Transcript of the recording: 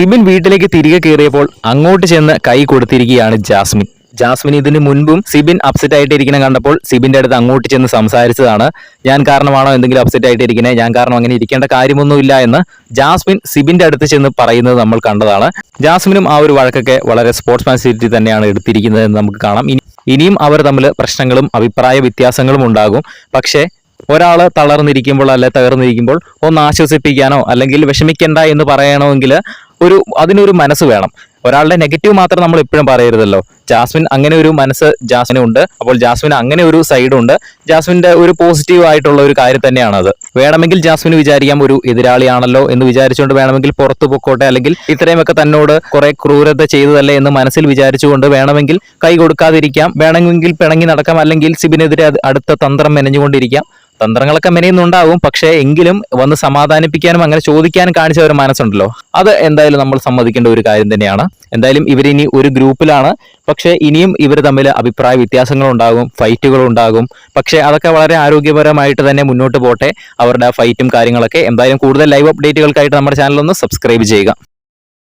സിബിൻ വീട്ടിലേക്ക് തിരികെ കയറിയപ്പോൾ അങ്ങോട്ട് ചെന്ന് കൈ കൊടുത്തിരിക്കുകയാണ് ജാസ്മിൻ. ജാസ്മിൻ ഇതിന് മുൻപും സിബിൻ അപ്സെറ്റ് ആയിട്ടിരിക്കണം കണ്ടപ്പോൾ സിബിന്റെ അടുത്ത് അങ്ങോട്ട് ചെന്ന് സംസാരിച്ചതാണ്. ഞാൻ കാരണമാണോ എന്തെങ്കിലും അപ്സെറ്റ് ആയിട്ടിരിക്കുന്നത് ഞാൻ കാരണം അങ്ങനെ ഇരിക്കേണ്ട കാര്യമൊന്നുമില്ല എന്ന് ജാസ്മിൻ സിബിന്റെ അടുത്ത് ചെന്ന് പറയുന്നത് നമ്മൾ കണ്ടതാണ്. ജാസ്മിനും ആ ഒരു വഴക്കൊക്കെ വളരെ സ്പോർട്സ്മാൻസിറ്റി തന്നെയാണ് എടുത്തിരിക്കുന്നത് എന്ന് നമുക്ക് കാണാം. ഇനിയും അവർ തമ്മിൽ പ്രശ്നങ്ങളും അഭിപ്രായ വ്യത്യാസങ്ങളും ഉണ്ടാകും. പക്ഷേ ഒരാൾ തളർന്നിരിക്കുമ്പോൾ അല്ലെ തകർന്നിരിക്കുമ്പോൾ ഒന്ന് ആശ്വസിപ്പിക്കാനോ അല്ലെങ്കിൽ വിഷമിക്കണ്ട എന്ന് പറയണമെങ്കിൽ ഒരു അതിനൊരു മനസ്സ് വേണം. ഒരാളുടെ നെഗറ്റീവ് മാത്രം നമ്മൾ എപ്പോഴും പറയരുതല്ലോ. ജാസ്മിൻ അങ്ങനെ ഒരു മനസ്സ് ജാസ്മിന് ഉണ്ട്. അപ്പോൾ ജാസ്മിൻ അങ്ങനെ ഒരു സൈഡ് ഉണ്ട്. ജാസ്മിന്റെ ഒരു പോസിറ്റീവ് ആയിട്ടുള്ള ഒരു കാര്യം തന്നെയാണ് അത് വേണമെങ്കിൽ ജാസ്മിന് വിചാരിക്കാം ഒരു എതിരാളിയാണല്ലോ എന്ന് വിചാരിച്ചുകൊണ്ട് വേണമെങ്കിൽ പുറത്തു പൊക്കോട്ടെ അല്ലെങ്കിൽ ഇത്രയുമൊക്കെ തന്നോട് കുറെ ക്രൂരത ചെയ്തതല്ലേ എന്ന് മനസ്സിൽ വിചാരിച്ചുകൊണ്ട് വേണമെങ്കിൽ കൈ കൊടുക്കാതിരിക്കാം. വേണമെങ്കിൽ പിണങ്ങി നടക്കാം. അല്ലെങ്കിൽ സിബിനെതിരെ അടുത്ത തന്ത്രം മെനഞ്ഞുകൊണ്ടിരിക്കാം. തന്ത്രങ്ങളൊക്കെ മെനയുന്നുണ്ടാവും പക്ഷേ എങ്കിലും വന്ന് സമാധാനിപ്പിക്കാനും അങ്ങനെ ചോദിക്കാനും കാണിച്ച ഒരു മനസ്സുണ്ടല്ലോ. അത് എന്തായാലും നമ്മൾ സമ്മതിക്കേണ്ട ഒരു കാര്യം തന്നെയാണ്. എന്തായാലും ഇവരിനി ഒരു ഗ്രൂപ്പിലാണ്. പക്ഷേ ഇനിയും ഇവർ തമ്മിൽ അഭിപ്രായ വ്യത്യാസങ്ങളുണ്ടാകും ഉണ്ടാകും പക്ഷേ അതൊക്കെ വളരെ ആരോഗ്യപരമായിട്ട് തന്നെ മുന്നോട്ട് പോട്ടെ. അവരുടെ ഫൈറ്റും കാര്യങ്ങളൊക്കെ എന്തായാലും കൂടുതൽ ലൈവ് അപ്ഡേറ്റുകൾക്കായിട്ട് നമ്മുടെ ചാനലൊന്ന് സബ്സ്ക്രൈബ് ചെയ്യുക.